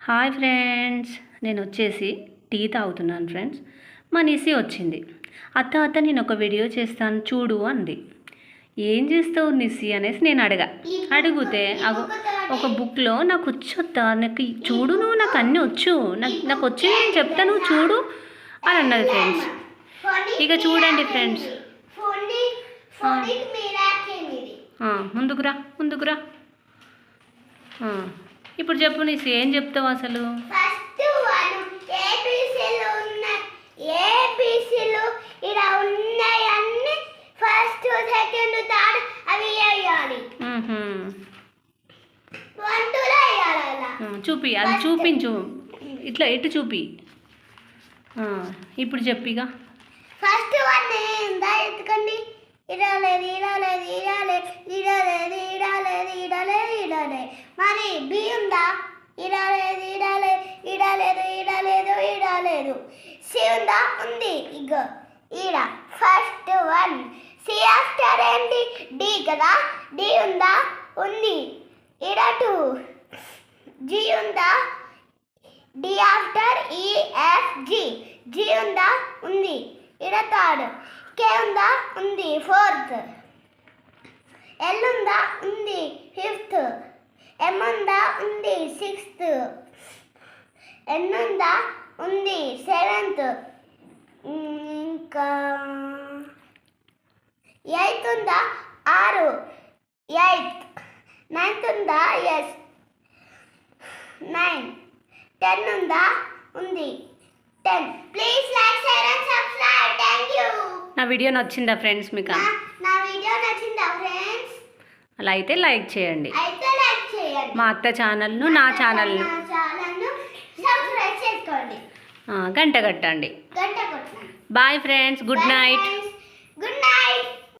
Hi friends నేను వచ్చేసి tea తాగుతున్నాను ఫ్రెండ్స్. మా నిసి వచ్చింది. అత్త అత్త నేను ఒక వీడియో చేస్తాను చూడు అంది. ఏం చేస్తావు నిసి అనేసి నేను అడగా. అడిగితే అగో ఒక బుక్లో నాకు వచ్చొత్తా నాకు చూడు నువ్వు నాకు అన్నీ వచ్చు. నాకు నాకు వచ్చి నేను చెప్తా నువ్వు చూడు అని అన్నది ఫ్రెండ్స్. ఇక చూడండి ఫ్రెండ్స్. ముందుకురా ముందుకురా ఇప్పుడు చెప్పు నీసి ఏం చెప్తావు అసలు? ఫస్ట్ సెకండ్ థర్డ్ అవి వేయాలి. చూపి అది చూపించు. ఇట్లా ఎటు చూపి. ఇప్పుడు చెప్పిగా ఫస్ట్ వన్ లేదు మరి బి ఉందా ఇలా లేదు ఇలా లేదు ఇలా సి ఉందా. ఉంది ఇగో ఈడ ఫస్ట్ వన్. సి ఆఫ్టర్ ఏంటి? డి కదా? డి ఉందా? ఉంది. ఈడ టూ. జి ఉందా? D after E F G. G ఉందా? ఉంది. ఇడ థర్డ్. కే ఉందా? ఉంది. ఫోర్త్. ఎల్ ఉందా? ఉంది. ఫిఫ్త్. ఎం ఉందా. సిక్స్త్ ఎన్ ఉందా. సెవెంత్ ఇంకా ఎయిత్ ఉందా? ఆరు. ఎయిత్ నైన్త్ ఉందా? ఎస్ నైన్ టెన్ ఉందా? ఉంది. Ten please like share and subscribe thank you నా వీడియో నచ్చిందా ఫ్రెండ్స్ మీకు? నా వీడియో నచ్చిందా ఫ్రెండ్స్ అలా అయితే లైక్ చేయండి. అయితే లైక్ చేయండి మా అత్త ఛానల్ను నా ఛానల్ను. నా ఛానల్ను సబ్స్క్రైబ్ చేసుకోండి. ఆ, గంట కట్టండి. గంట కొట్టండి. Bye friends good night good night